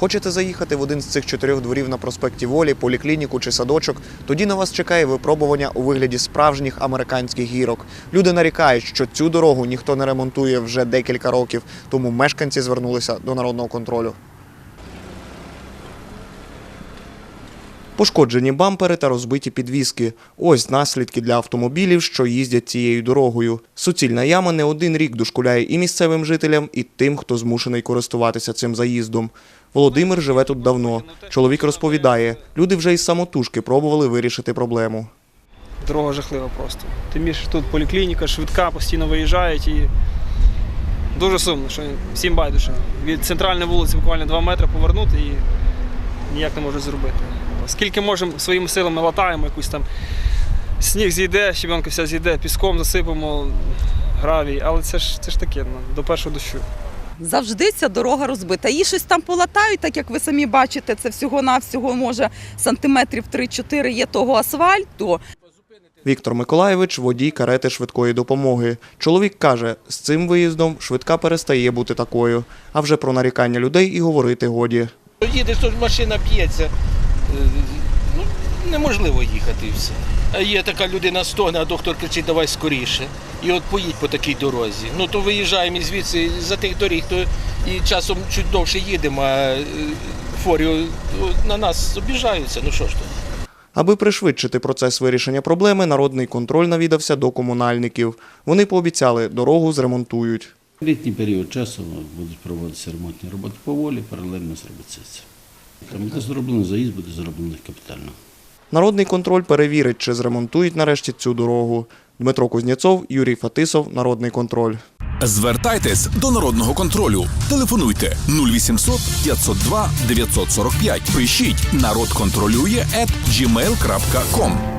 Хочете заїхати в один з цих чотирьох дворів на проспекті Волі, поліклініку чи садочок? Тоді на вас чекає випробування у вигляді справжніх американських гірок. Люди нарікають, що цю дорогу ніхто не ремонтує вже декілька років, тому мешканці звернулися до народного контролю. Пошкоджені бампери та розбиті підвіски. Ось наслідки для автомобілів, що їздять цією дорогою. Суцільна яма не один рік дошкуляє і місцевим жителям, і тим, хто змушений користуватися цим заїздом. Володимир живе тут давно. Чоловік розповідає, люди вже із самотужки пробували вирішити проблему. Дорога жахлива просто. Тим більше тут поліклініка, швидка, постійно виїжджають і дуже сумно, що всім байдуже. Від центральної вулиці буквально 2 метри повернути і ніяк не можуть зробити. Скільки можемо своїми силами латаємо, якусь там сніг зійде, щебенка вся зійде, піском засипемо, гравій, але це ж, це ж таке ну, до першого дощу. Завжди ця дорога розбита. Її щось там полатають, так як ви самі бачите, це всього-навсього може сантиметрів 3-4 є того асфальту. Віктор Миколаєвич – водій карети швидкої допомоги. Чоловік каже, з цим виїздом швидка перестає бути такою. А вже про нарікання людей і говорити годі. Їдеш, тут машина п'ється. Ну, неможливо їхати і все. А є така людина стогне, а доктор кричить, давай скоріше. І от поїдь по такій дорозі. Ну то виїжджаємо і звідси за тих доріг, то і часом чуть довше їдемо, а е, форі на нас обіжаються. Ну що ж то. Аби пришвидшити процес вирішення проблеми, народний контроль навідався до комунальників. Вони пообіцяли, дорогу зремонтують. Літній період часу будуть проводитися ремонтні роботи поволі, паралельно зробиться це. Там буде зроблено заїзд, буде зроблено капітально. Народний контроль перевірить, чи зремонтують нарешті цю дорогу. Дмитро Кузнєцов, Юрій Фатисов, Народний контроль. Звертайтесь до народного контролю. Телефонуйте 0800 502 945. Пишіть народ контролює at gmail.com.